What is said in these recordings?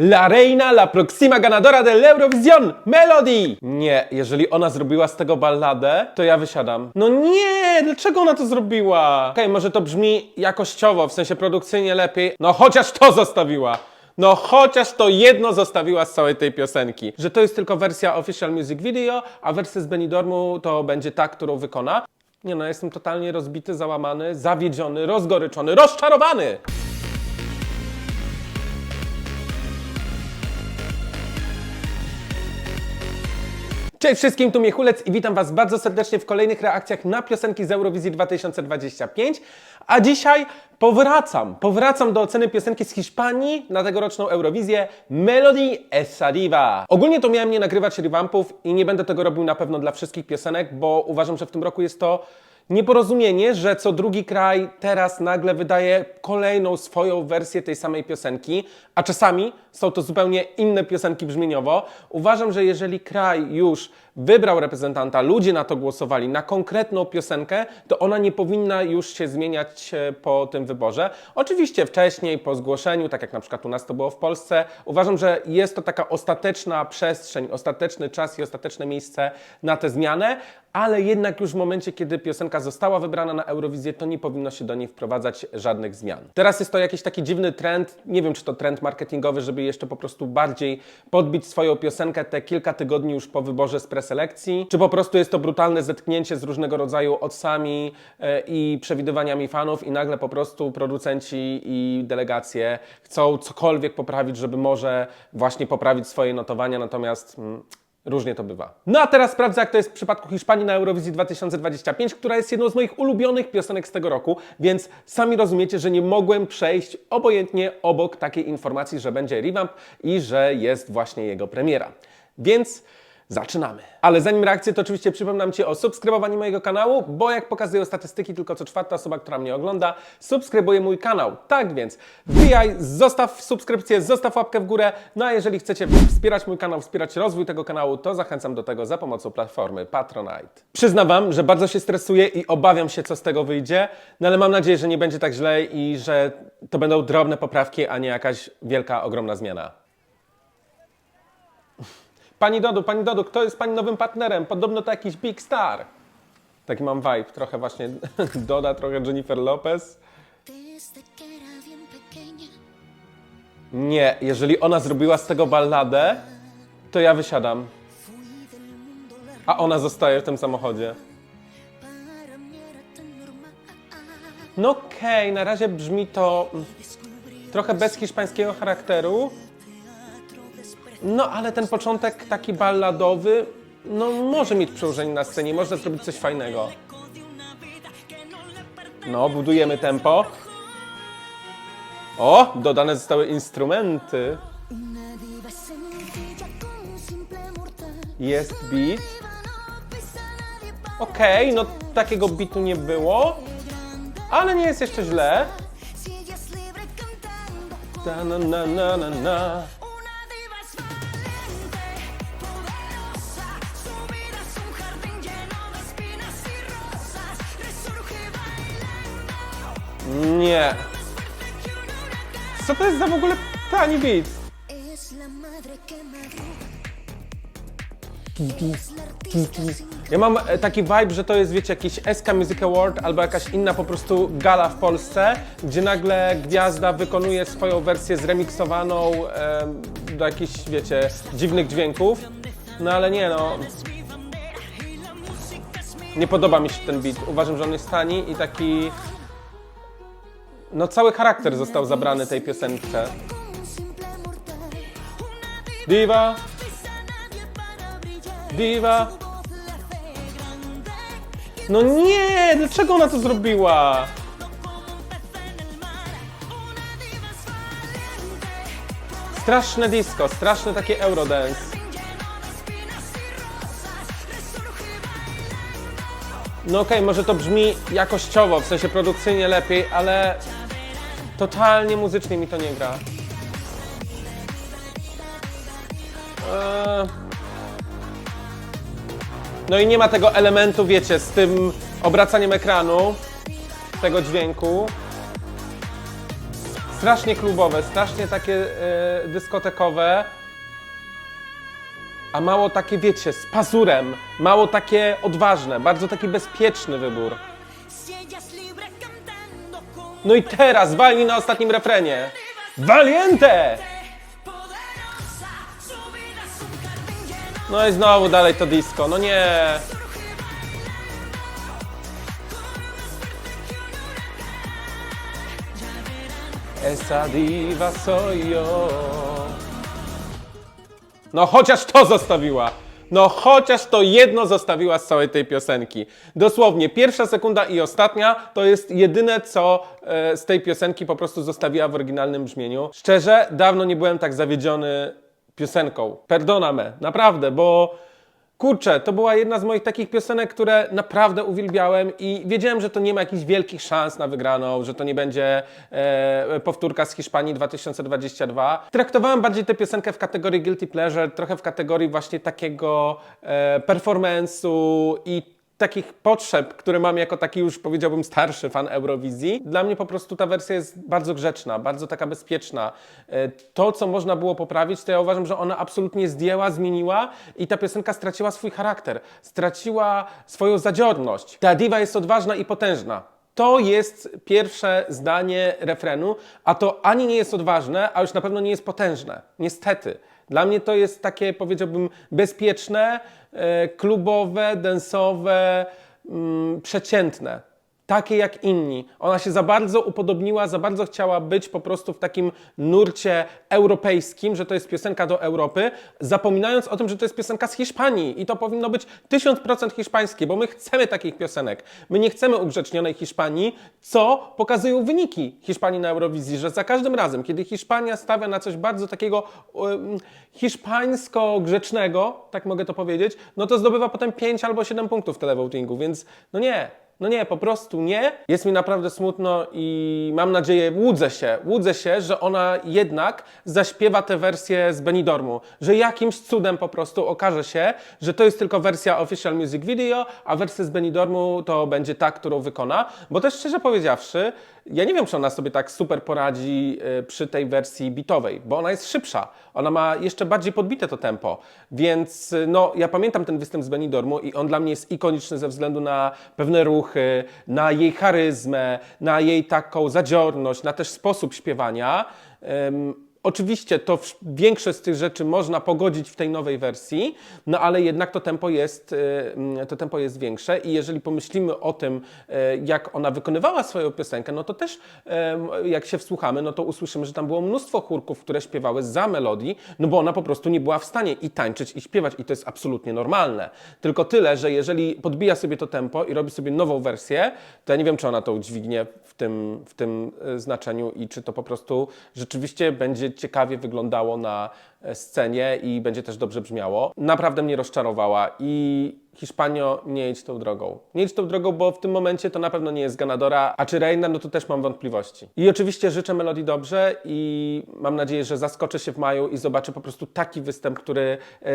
La reina, la próxima ganadora del Eurovisión, Melody! Nie, jeżeli ona zrobiła z tego balladę, to ja wysiadam. No nie, dlaczego ona to zrobiła? Okej, może to brzmi jakościowo, w sensie produkcyjnie lepiej, no chociaż to zostawiła. No chociaż to jedno zostawiła z całej tej piosenki, że to jest tylko wersja official music video, a wersja z Benidormu to będzie ta, którą wykona. Nie no, jestem totalnie rozbity, załamany, zawiedziony, rozgoryczony, rozczarowany! Cześć wszystkim, tu Miechulec i witam Was bardzo serdecznie w kolejnych reakcjach na piosenki z Eurowizji 2025. A dzisiaj powracam, powracam do oceny piosenki z Hiszpanii na tegoroczną Eurowizję Melody Esa Diva. Ogólnie to miałem nie nagrywać revampów i nie będę tego robił na pewno dla wszystkich piosenek, bo uważam, że w tym roku jest to nieporozumienie, że co drugi kraj teraz nagle wydaje kolejną swoją wersję tej samej piosenki, a czasami są to zupełnie inne piosenki brzmieniowo. Uważam, że jeżeli kraj już wybrał reprezentanta, ludzie na to głosowali, na konkretną piosenkę, to ona nie powinna już się zmieniać e, po tym wyborze. Oczywiście wcześniej, po zgłoszeniu, tak jak na przykład u nas to było w Polsce, uważam, że jest to taka ostateczna przestrzeń, ostateczny czas i ostateczne miejsce na tę zmianę, ale jednak już w momencie, kiedy piosenka została wybrana na Eurowizję, to nie powinno się do niej wprowadzać żadnych zmian. Teraz jest to jakiś taki dziwny trend, nie wiem czy to trend marketingowy, żeby jeszcze po prostu bardziej podbić swoją piosenkę te kilka tygodni już po wyborze z preselekcji, czy po prostu jest to brutalne zetknięcie z różnego rodzaju odsami e, i przewidywaniami fanów i nagle po prostu producenci i delegacje chcą cokolwiek poprawić, żeby może właśnie poprawić swoje notowania, natomiast mm, Różnie to bywa. No a teraz sprawdzę, jak to jest w przypadku Hiszpanii na Eurowizji 2025, która jest jedną z moich ulubionych piosenek z tego roku, więc sami rozumiecie, że nie mogłem przejść obojętnie obok takiej informacji, że będzie revamp i że jest właśnie jego premiera. Więc zaczynamy. Ale zanim reakcję, to oczywiście przypominam Ci o subskrybowaniu mojego kanału, bo jak pokazują statystyki, tylko co czwarta osoba, która mnie ogląda, subskrybuje mój kanał. Tak więc wbijaj, zostaw subskrypcję, zostaw łapkę w górę. No a jeżeli chcecie wspierać mój kanał, wspierać rozwój tego kanału, to zachęcam do tego za pomocą platformy Patronite. Przyznam Wam, że bardzo się stresuję i obawiam się, co z tego wyjdzie, no ale mam nadzieję, że nie będzie tak źle i że to będą drobne poprawki, a nie jakaś wielka, ogromna zmiana. Pani Dodu, Pani Dodu, kto jest Pani nowym partnerem? Podobno to jakiś big star. Taki mam vibe, trochę właśnie Doda, trochę Jennifer Lopez. Nie, jeżeli ona zrobiła z tego balladę, to ja wysiadam. A ona zostaje w tym samochodzie. No okej, na razie brzmi to trochę bez hiszpańskiego charakteru. No ale ten początek taki balladowy, no może mieć przełożenie na scenie, można zrobić coś fajnego. No, budujemy tempo. O, dodane zostały instrumenty. Jest beat. Okej, no takiego beatu nie było, ale nie jest jeszcze źle. Ta na na na na na. Nie. Co to jest za w ogóle tani beat? Ja mam e, taki vibe, że to jest, wiecie, jakiś SK Music Award albo jakaś inna po prostu gala w Polsce, gdzie nagle gwiazda wykonuje swoją wersję zremiksowaną em, do jakichś, wiecie, dziwnych dźwięków. No ale nie, no. Nie podoba mi się ten beat. Uważam, że on jest tani i taki... No cały charakter został zabrany tej piosence. Diva, diva. No nie, dlaczego ona to zrobiła? Straszne disco, straszne takie eurodance. No okej, może to brzmi jakościowo, w sensie produkcyjnie lepiej, ale totalnie muzycznie mi to nie gra. Eee... No i nie ma tego elementu, wiecie, z tym obracaniem ekranu, tego dźwięku. strasznie klubowe, strasznie takie e, dyskotekowe, a mało takie, wiecie, z pazurem, mało takie odważne, bardzo taki bezpieczny wybór. No i teraz walnij na ostatnim refrenie. Valiente! No i znowu dalej to disco, no nie. Esa diva soy yo. No chociaż to zostawiła. No chociaż to jedno zostawiła z całej tej piosenki. Dosłownie, pierwsza sekunda i ostatnia to jest jedyne, co e, z tej piosenki po prostu zostawiła w oryginalnym brzmieniu. Szczerze, dawno nie byłem tak zawiedziony piosenką. Perdoname, naprawdę, bo kurczę, to była jedna z moich takich piosenek, które naprawdę uwielbiałem i wiedziałem, że to nie ma jakichś wielkich szans na wygraną, że to nie będzie e, powtórka z Hiszpanii 2022. Traktowałem bardziej tę piosenkę w kategorii guilty pleasure, trochę w kategorii właśnie takiego e, performance'u i takich potrzeb, które mam jako taki już powiedziałbym starszy fan Eurowizji. Dla mnie po prostu ta wersja jest bardzo grzeczna, bardzo taka bezpieczna. E, To, co można było poprawić, to ja uważam, że ona absolutnie zdjęła, zmieniła i ta piosenka straciła swój charakter, straciła swoją zadziorność. Ta diwa jest odważna i potężna. To jest pierwsze zdanie refrenu, a to ani nie jest odważne, a już na pewno nie jest potężne. Niestety. Dla mnie to jest takie, powiedziałbym, bezpieczne, e, klubowe, densowe, mm, przeciętne. Takie jak inni. Ona się za bardzo upodobniła, za bardzo chciała być po prostu w takim nurcie europejskim, że to jest piosenka do Europy, zapominając o tym, że to jest piosenka z Hiszpanii i to powinno być 1000% hiszpańskie, bo my chcemy takich piosenek. My nie chcemy ugrzecznionej Hiszpanii, co pokazują wyniki Hiszpanii na Eurowizji, że za każdym razem, kiedy Hiszpania stawia na coś bardzo takiego um, hiszpańsko-grzecznego, tak mogę to powiedzieć, no to zdobywa potem 5 albo 7 punktów w televotingu, więc no nie, no nie, po prostu nie. Jest mi naprawdę smutno i mam nadzieję, łudzę się, łudzę się, że ona jednak zaśpiewa tę wersję z Benidormu, że jakimś cudem po prostu okaże się, że to jest tylko wersja official music video, a wersja z Benidormu to będzie ta, którą wykona, bo też szczerze powiedziawszy, ja nie wiem, czy ona sobie tak super poradzi y, przy tej wersji bitowej, bo ona jest szybsza. Ona ma jeszcze bardziej podbite to tempo. Więc y, no, ja pamiętam ten występ z Benidormu i on dla mnie jest ikoniczny ze względu na pewne ruchy, na jej charyzmę, na jej taką zadziorność, na też sposób śpiewania. Oczywiście to większość z tych rzeczy można pogodzić w tej nowej wersji, no ale jednak to tempo jest, y, mm, to tempo jest większe i jeżeli pomyślimy o tym, y, jak ona wykonywała swoją piosenkę, no to też jak się wsłuchamy, no to usłyszymy, że tam było mnóstwo chórków, które śpiewały za melodii, no bo ona po prostu nie była w stanie i tańczyć, i śpiewać i to jest absolutnie normalne. Tylko tyle, że jeżeli podbija sobie to tempo i robi sobie nową wersję, to ja nie wiem, czy ona to udźwignie w tym, w tym y, znaczeniu i czy to po prostu rzeczywiście będzie ciekawie wyglądało na scenie i będzie też dobrze brzmiało. Naprawdę mnie rozczarowała i Hiszpanio, nie idź tą drogą. Nie idź tą drogą, bo w tym momencie to na pewno nie jest Ganadora, a czy Reina, no to też mam wątpliwości. I oczywiście życzę Melodii dobrze i mam nadzieję, że zaskoczę się w maju i zobaczę po prostu taki występ, który e,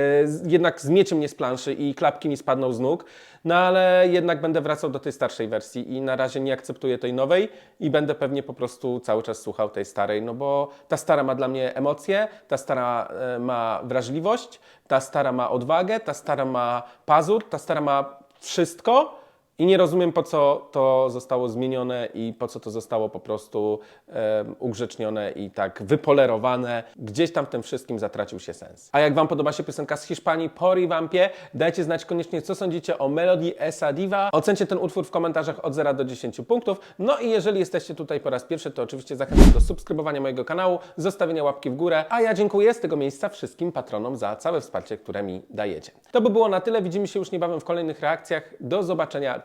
jednak zmiecie mnie z planszy i klapki mi spadną z nóg, no ale jednak będę wracał do tej starszej wersji i na razie nie akceptuję tej nowej i będę pewnie po prostu cały czas słuchał tej starej, no bo ta stara ma dla mnie emocje, ta stara e, ma wrażliwość, ta stara ma odwagę, ta stara ma pazur, ta stara ma wszystko i nie rozumiem po co to zostało zmienione i po co to zostało po prostu em, ugrzecznione i tak wypolerowane. Gdzieś tam w tym wszystkim zatracił się sens. A jak Wam podoba się piosenka z Hiszpanii po revampie, dajcie znać koniecznie, co sądzicie o melodii Esa Diva. Ocencie ten utwór w komentarzach od 0 do 10 punktów. No i jeżeli jesteście tutaj po raz pierwszy, to oczywiście zachęcam do subskrybowania mojego kanału, zostawienia łapki w górę, a ja dziękuję z tego miejsca wszystkim patronom za całe wsparcie, które mi dajecie. To by było na tyle. Widzimy się już niebawem w kolejnych reakcjach. Do zobaczenia.